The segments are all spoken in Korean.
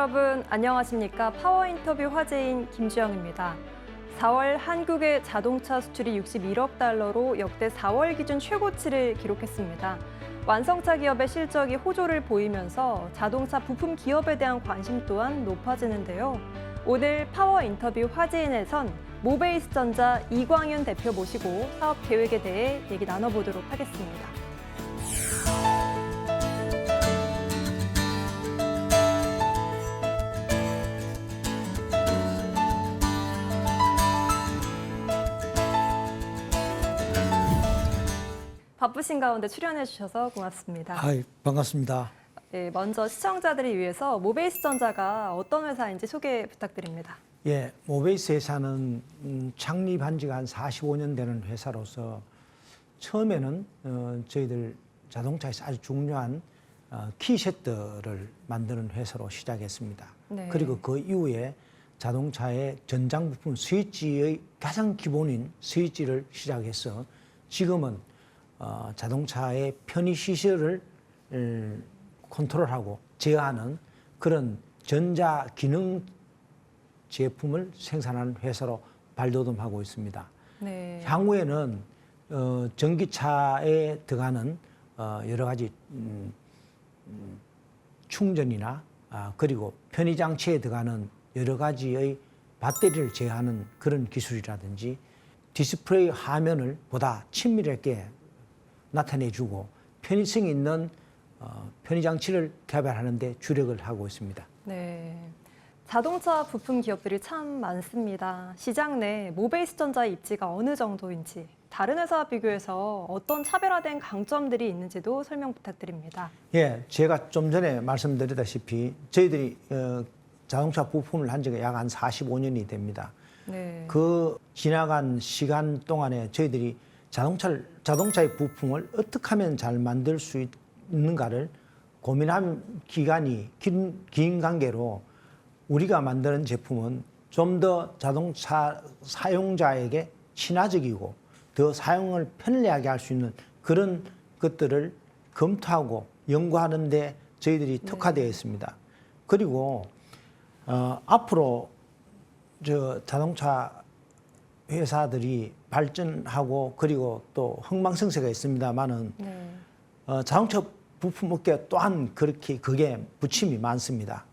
여러분 안녕하십니까 파워 인터뷰 화제인 김주영입니다. 4월 한국의 자동차 수출이 61억 달러로 역대 4월 기준 최고치를 기록했습니다. 완성차 기업의 실적이 호조를 보이면서 자동차 부품 기업에 대한 관심 또한 높아지는데요. 오늘 파워 인터뷰 화제인에선 모베이스전자 이광윤 대표 모시고 사업 계획에 대해 얘기 나눠보도록 하겠습니다. 바쁘신 가운데 출연해 주셔서 고맙습니다. 아, 반갑습니다. 예, 먼저 시청자들을 위해서 모베이스 전자가 어떤 회사인지 소개 부탁드립니다. 예, 모베이스 회사는 음, 창립한 지가 한 45년 되는 회사로서 처음에는 어, 저희들 자동차에서 아주 중요한 어, 키세트를 만드는 회사로 시작했습니다. 네. 그리고 그 이후에 자동차의 전장 부품 스위치의 가장 기본인 스위치를 시작해서 지금은 어, 자동차의 편의 시설을 음, 컨트롤하고 제어하는 그런 전자 기능 제품을 생산하는 회사로 발돋움하고 있습니다. 네. 향후에는 어, 전기차에 들어가는 어, 여러 가지 음, 음, 충전이나 아, 그리고 편의 장치에 들어가는 여러 가지의 배터리를 제어하는 그런 기술이라든지 디스플레이 화면을 보다 친밀하게 나타내주고 편의성 있는 어, 편의 장치를 개발하는 데 주력을 하고 있습니다. 네. 자동차 부품 기업들이 참 많습니다. 시장 내 모베이스 전자의 입지가 어느 정도인지, 다른 회사와 비교해서 어떤 차별화된 강점들이 있는지도 설명 부탁드립니다. 예, 제가 좀 전에 말씀드렸다시피 저희들이 어, 자동차 부품을 한 지가 약 한 45년이 됩니다. 네. 그 지나간 시간 동안에 저희들이 자동차를 자동차의 부품을 어떻게 하면 잘 만들 수 있는가를 고민한 기간이 긴, 긴 관계로 우리가 만드는 제품은 좀 더 자동차 사용자에게 친화적이고 더 사용을 편리하게 할 수 있는 그런 것들을 검토하고 연구하는데 저희들이 특화되어 있습니다. 그리고 어, 앞으로 저 자동차 회사들이 발전하고 그리고 또 흥망성쇠가 있습니다만은 네. 어, 자동차 부품 업계 또한 그렇게 그게 부침이 많습니다.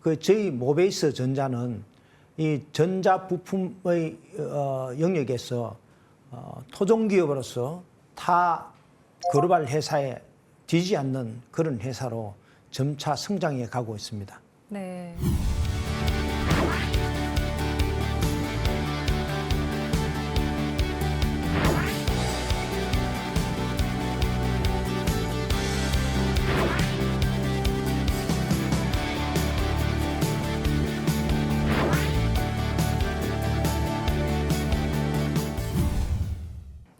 그 저희 모베이스 전자는 이 전자 부품의 어, 영역에서 어, 토종 기업으로서 타 글로벌 회사에 뒤지 않는 그런 회사로 점차 성장해 가고 있습니다. 네.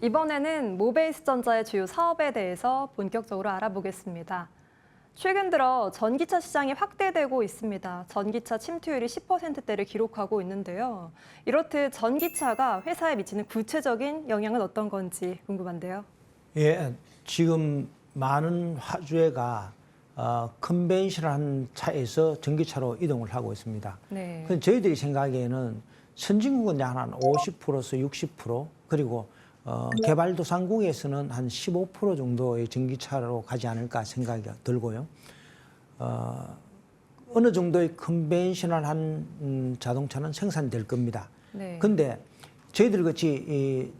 이번에는 모베이스전자의 주요 사업에 대해서 본격적으로 알아보겠습니다. 최근 들어 전기차 시장이 확대되고 있습니다. 전기차 침투율이 10%대를 기록하고 있는데요. 이렇듯 전기차가 회사에 미치는 구체적인 영향은 어떤 건지 궁금한데요. 예, 지금 많은 화주회가 어, 컨벤셔널한 차에서 전기차로 이동을 하고 있습니다. 네. 그 저희들이 생각에는 선진국은 약 한 50%에서 60% 그리고 어, 개발도상국에서는 한 15% 정도의 전기차로 가지 않을까 생각이 들고요. 어, 어느 정도의 컨벤셔널한 음, 자동차는 생산될 겁니다. 네. 근데 저희들 같이 이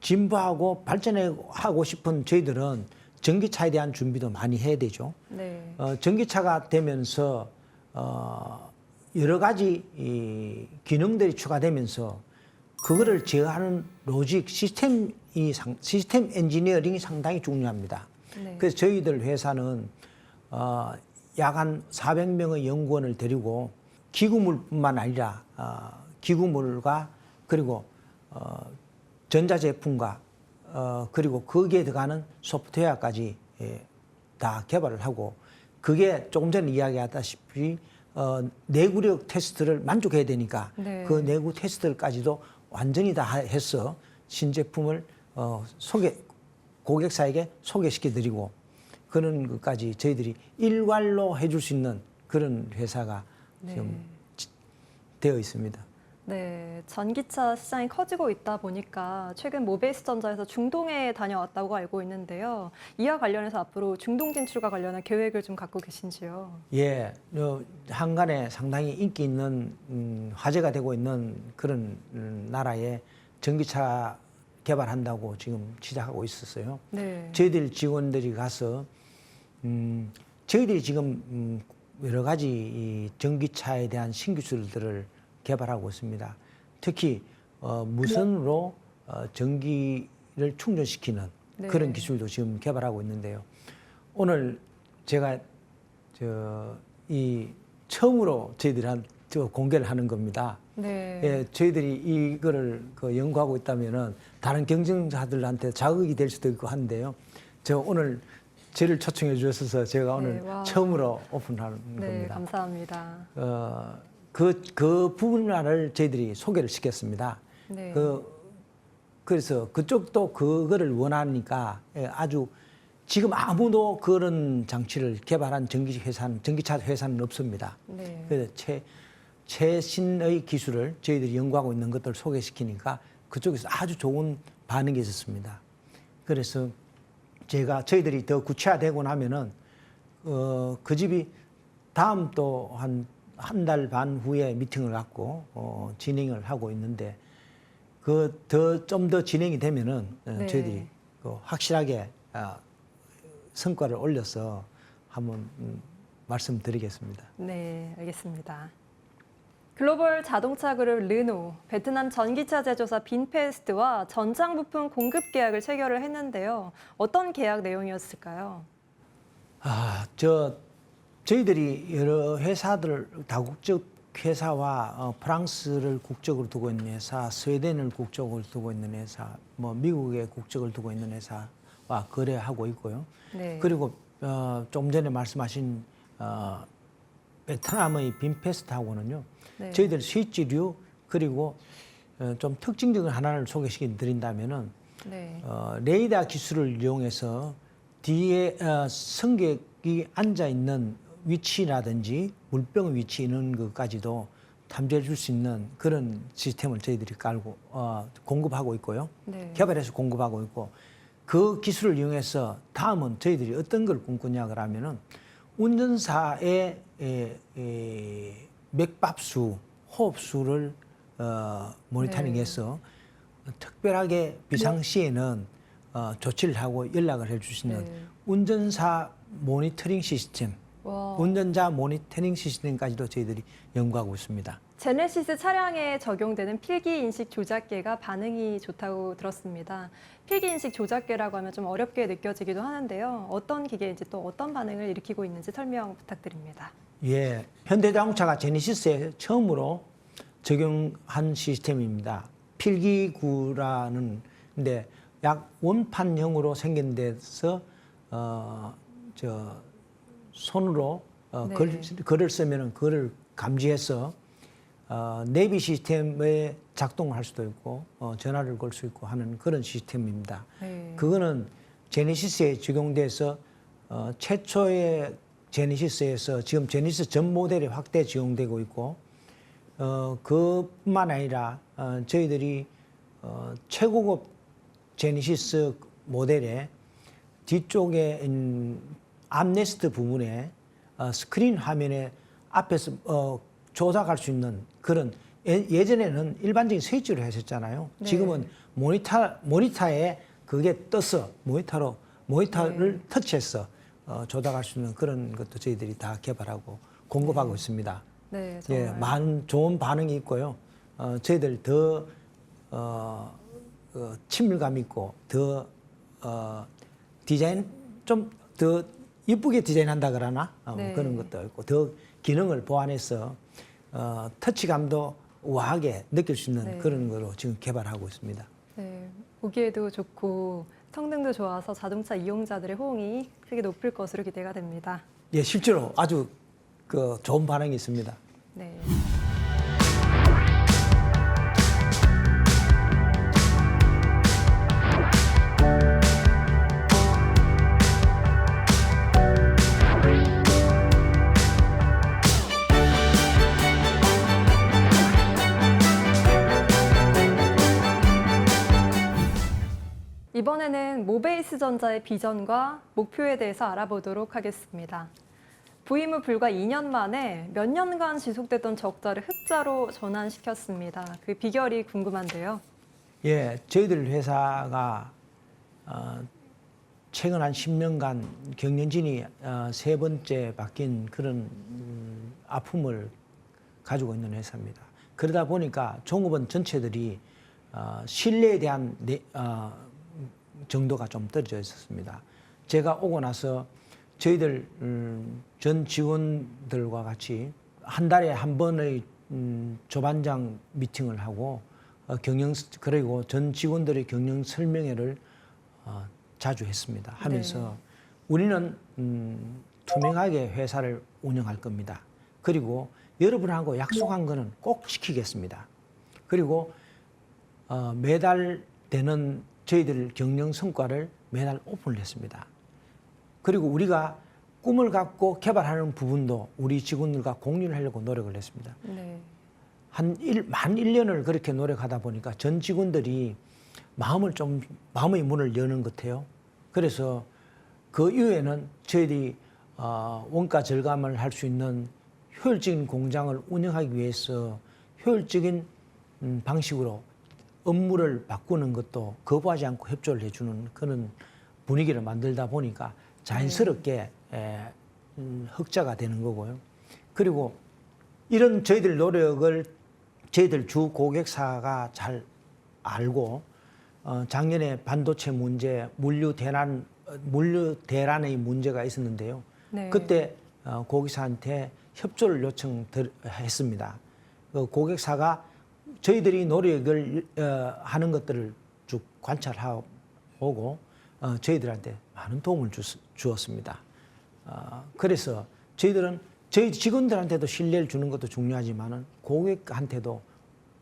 진보하고 발전하고 싶은 저희들은 전기차에 대한 준비도 많이 해야 되죠. 네. 어, 전기차가 되면서 어, 여러 가지 이 기능들이 추가되면서 그거를 제어하는 로직 시스템이 상, 시스템 엔지니어링이 상당히 중요합니다. 네. 그래서 저희들 회사는 어, 약한 400명의 연구원을 데리고 기구물뿐만 아니라 어, 기구물과 그리고 어, 전자제품과 어, 그리고 거기에 들어가는 소프트웨어까지 예, 다 개발을 하고 그게 조금 전에 이야기하다시피 어, 내구력 테스트를 만족해야 되니까 네. 그 내구 테스트까지도 완전히 다 해서 신제품을 어, 소개 고객사에게 소개시켜 드리고 그런 것까지 저희들이 일괄로 해줄 수 있는 그런 회사가 지금 되어 있습니다. 네, 전기차 시장이 커지고 있다 보니까 최근 모베이스 전자에서 중동에 다녀왔다고 알고 있는데요. 이와 관련해서 앞으로 중동 진출과 관련한 계획을 좀 갖고 계신지요? 예, 어, 한간에 상당히 인기 있는 음, 화제가 되고 있는 그런 음, 나라에 전기차 개발한다고 지금 시작하고 있었어요. 네. 저희들 직원들이 가서 음, 저희들이 지금 음, 여러 가지 이 전기차에 대한 신기술들을 개발하고 있습니다. 특히 어, 무선으로 어, 전기를 충전시키는 네. 그런 기술도 지금 개발하고 있는데요. 오늘 제가 저 이 처음으로 저희들한 저 공개를 하는 겁니다. 네. 예, 저희들이 이거를 그 연구하고 있다면은 다른 경쟁자들한테 자극이 될 수도 있고 한데요. 저 오늘 저를 초청해 주셔서 제가 오늘 네, 와. 처음으로 오픈하는 네, 겁니다. 감사합니다. 어, 그, 그 부분만을 저희들이 소개를 시켰습니다. 네. 그, 그래서 그쪽도 그거를 원하니까 예, 아주 지금 아무도 그런 장치를 개발한 전기 회사는, 전기차 회사는 없습니다. 네. 그래서 최, 최신의 기술을 저희들이 연구하고 있는 것들을 소개시키니까 그쪽에서 아주 좋은 반응이 있었습니다. 그래서 제가 저희들이 더 구체화되고 나면은 어, 그 집이 다음 또한 한 달 반 후에 미팅을 갖고 어, 진행을 하고 있는데 그 더 좀 더 진행이 되면은 어, 네. 저희들이 그 확실하게 아, 성과를 올려서 한번 음, 말씀드리겠습니다. 네, 알겠습니다. 글로벌 자동차 그룹 르노, 베트남 전기차 제조사 빈페스트와 전장 부품 공급 계약을 체결을 했는데요. 어떤 계약 내용이었을까요? 아, 저 저희들이 여러 회사들 다국적 회사와 어, 프랑스를 국적으로 두고 있는 회사, 스웨덴을 국적으로 두고 있는 회사, 뭐 미국의 국적을 두고 있는 회사와 거래하고 있고요. 네. 그리고 어, 좀 전에 말씀하신 어, 베트남의 빈페스트하고는요. 네. 저희들 스위치류 그리고 어, 좀 특징적인 하나를 소개시켜 드린다면은 네. 어, 레이더 기술을 이용해서 뒤에 어, 승객이 앉아 있는 위치라든지 물병의 위치 이런 것까지도 탐지해 줄 수 있는 그런 시스템을 저희들이 깔고 어, 공급하고 있고요. 네. 개발해서 공급하고 있고 그 기술을 이용해서 다음은 저희들이 어떤 걸 꿈꾸냐 그러면은 운전사의 에, 에, 맥박수, 호흡수를 어, 모니터링해서 특별하게 비상시에는 어, 조치를 하고 연락을 해주시는 네. 운전사 모니터링 시스템, 와. 운전자 모니터링 시스템까지도 저희들이 연구하고 있습니다. 제네시스 차량에 적용되는 필기 인식 조작계가 반응이 좋다고 들었습니다. 필기 인식 조작계라고 하면 좀 어렵게 느껴지기도 하는데요. 어떤 기계인지 또 어떤 반응을 일으키고 있는지 설명 부탁드립니다. 예, 현대자동차가 제네시스에 처음으로 적용한 시스템입니다. 필기구라는 근데 약 원판형으로 생긴 데서 어 저 손으로 어, 네. 글, 글을 쓰면은 글을 감지해서 어, 내비 시스템에 작동을 할 수도 있고 어, 전화를 걸 수 있고 하는 그런 시스템입니다. 네. 그거는 제네시스에 적용돼서 어, 최초의 제네시스에서 지금 제네시스 전 모델이 확대 적용되고 있고 어, 그뿐만 아니라 어, 저희들이 어, 최고급 제네시스 모델의 뒤쪽에 음, 암네스트 부분에 어, 스크린 화면에 앞에서 어, 조작할 수 있는 그런 예, 예전에는 일반적인 스위치로 했었잖아요. 네. 지금은 모니터 모니터에 그게 떠서 모니터로 모니터를 네. 터치해서 어, 조작할 수 있는 그런 것도 저희들이 다 개발하고 공급하고 있습니다. 네, 예, 정말. 많은 좋은 반응이 있고요. 어, 저희들 더 어, 어, 친밀감 있고 더 어, 디자인 좀더 이쁘게 디자인한다 그러나 어, 네. 그런 것도 있고 더 기능을 보완해서 어, 터치감도 우아하게 느낄 수 있는 네. 그런 거로 지금 개발하고 있습니다. 네, 보기에도 좋고 성능도 좋아서 자동차 이용자들의 호응이 크게 높을 것으로 기대가 됩니다. 예, 실제로 아주 그 좋은 반응이 있습니다. 네. 이번에는 모베이스 전자의 비전과 목표에 대해서 알아보도록 하겠습니다. 부임 후 불과 2년 만에 몇 년간 지속됐던 적자를 흑자로 전환시켰습니다. 그 비결이 궁금한데요. 예, 저희들 회사가 어, 최근 한 10년간 경영진이 어, 세 번째 바뀐 그런 음, 아픔을 가지고 있는 회사입니다. 그러다 보니까 종업원 전체들이 어, 신뢰에 대한 내, 어, 정도가 좀 떨어져 있었습니다. 제가 오고 나서 저희들 음, 전 직원들과 같이 한 달에 한 번의 음, 조반장 미팅을 하고 어, 경영 그리고 전 직원들의 경영 설명회를 어, 자주 했습니다. 하면서 우리는 음, 투명하게 회사를 운영할 겁니다. 그리고 여러분하고 약속한 거는 꼭 지키겠습니다. 그리고 어, 매달 되는 저희들 경영 성과를 매달 오픈을 했습니다. 그리고 우리가 꿈을 갖고 개발하는 부분도 우리 직원들과 공유를 하려고 노력을 했습니다. 네. 한 일, 만 1년을 그렇게 노력하다 보니까 전 직원들이 마음을 좀, 마음의 문을 여는 것 같아요. 그래서 그 이후에는 저희들이 어, 원가 절감을 할 수 있는 효율적인 공장을 운영하기 위해서 효율적인 음, 방식으로 업무를 바꾸는 것도 거부하지 않고 협조를 해주는 그런 분위기를 만들다 보니까 자연스럽게 에, 음, 흑자가 되는 거고요. 그리고 이런 저희들 노력을 저희들 주 고객사가 잘 알고 어, 작년에 반도체 문제, 물류 대란, 어, 물류 대란의 문제가 있었는데요. 네. 그때 어, 고객사한테 협조를 요청했습니다. 그 고객사가 저희들이 노력을 어, 하는 것들을 쭉 관찰하고 어, 저희들한테 많은 도움을 주, 주었습니다. 어, 그래서 저희들은 저희 직원들한테도 신뢰를 주는 것도 중요하지만은 고객한테도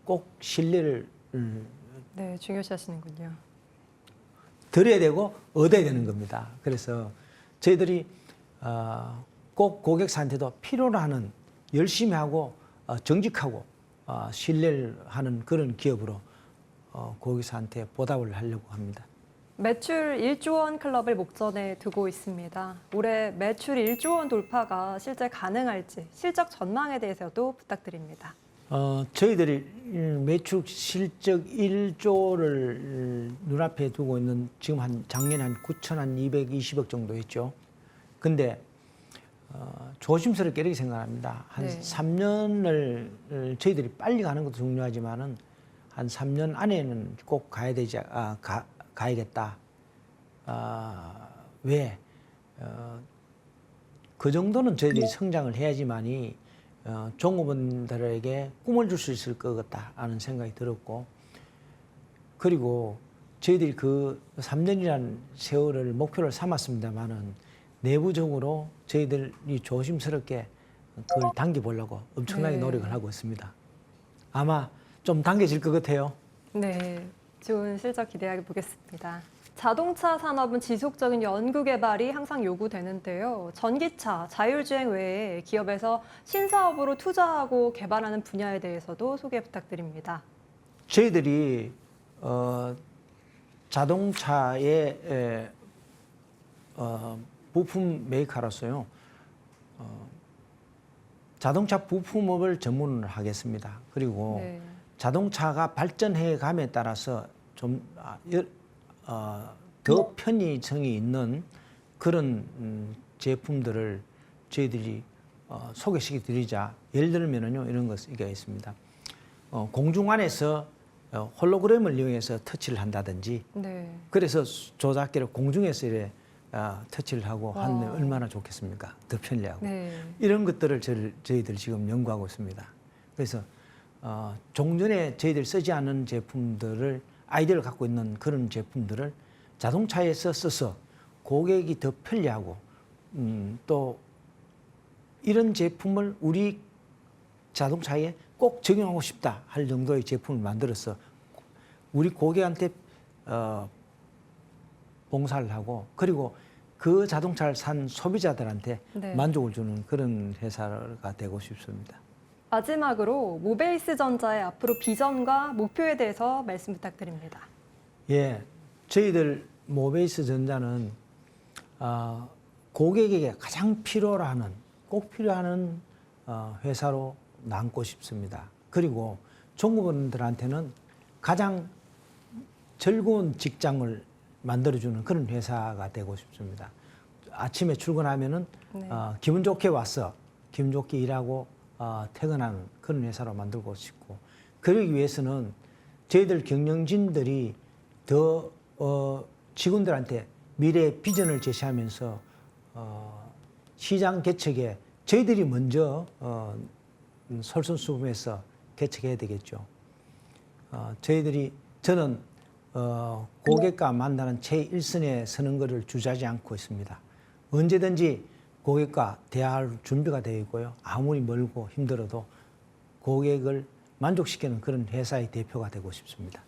꼭 신뢰를 음, 네, 중요시하시는군요. 드려야 되고 얻어야 되는 겁니다. 그래서 저희들이 어, 꼭 고객사한테도 필요로 하는 열심히 하고 어, 정직하고 어, 신뢰를 하는 그런 기업으로 어, 고객사한테 보답을 하려고 합니다. 매출 1조 원 클럽을 목전에 두고 있습니다. 올해 매출 1조 원 돌파가 실제 가능할지 실적 전망에 대해서도 부탁드립니다. 어, 저희들이 음, 매출 실적 1조를 눈앞에 두고 있는 지금 한 작년에 한 9,220억 정도 했죠. 근데 어, 조심스럽게 이렇게 생각합니다. 한 네. 3년을 저희들이 빨리 가는 것도 중요하지만은 한 3년 안에는 꼭 가야 되지 아, 가, 가야겠다. 아, 왜? 어, 그 정도는 저희들이 성장을 해야지만이 어, 종업원들에게 꿈을 줄 수 있을 것 같다라는 생각이 들었고 그리고 저희들이 그 3년이라는 세월을 목표를 삼았습니다만은 내부적으로 저희들이 조심스럽게 그걸 당겨보려고 엄청나게 네. 노력을 하고 있습니다. 아마 좀 당겨질 것 같아요. 네, 좋은 실적 기대해 보겠습니다. 자동차 산업은 지속적인 연구 개발이 항상 요구되는데요. 전기차, 자율주행 외에 기업에서 신사업으로 투자하고 개발하는 분야에 대해서도 소개 부탁드립니다. 저희들이 어, 자동차의 에, 어, 부품 메이커로서요. 어, 자동차 부품업을 전문을 하겠습니다. 그리고 네. 자동차가 발전해 감에 따라서 좀 아, 여- 어, 더 편의성이 있는 그런 음, 제품들을 저희들이 어, 소개시켜 드리자. 예를 들면은요 이런 것이 있습니다. 어, 공중 안에서 어, 홀로그램을 이용해서 터치를 한다든지 네. 그래서 조작기를 공중에서 이래 아, 터치를 하고 하면 와. 얼마나 좋겠습니까? 더 편리하고. 네. 이런 것들을 저희, 저희들 지금 연구하고 있습니다. 그래서 어, 종전에 저희들 쓰지 않은 제품들을 아이디어를 갖고 있는 그런 제품들을 자동차에서 써서 고객이 더 편리하고 음, 또 이런 제품을 우리 자동차에 꼭 적용하고 싶다 할 정도의 제품을 만들어서 우리 고객한테 어, 봉사를 하고 그리고 그 자동차를 산 소비자들한테 네. 만족을 주는 그런 회사가 되고 싶습니다. 마지막으로 모베이스 전자의 앞으로 비전과 목표에 대해서 말씀 부탁드립니다. 예, 저희들 모베이스 전자는 어, 고객에게 가장 필요하는 꼭 필요한 어, 회사로 남고 싶습니다. 그리고 종업원들한테는 가장 즐거운 직장을 만들어주는 그런 회사가 되고 싶습니다. 아침에 출근하면은 네. 어, 기분 좋게 왔어, 기분 좋게 일하고 어, 퇴근하는 그런 회사로 만들고 싶고 그러기 위해서는 저희들 경영진들이 더 어, 직원들한테 미래 비전을 제시하면서 어, 시장 개척에 저희들이 먼저 어, 음, 솔선수범해서 개척해야 되겠죠. 어, 저희들이 저는 어, 고객과 만나는 제1선에 서는 것을 주저하지 않고 있습니다. 언제든지 고객과 대화할 준비가 되어 있고요. 아무리 멀고 힘들어도 고객을 만족시키는 그런 회사의 대표가 되고 싶습니다.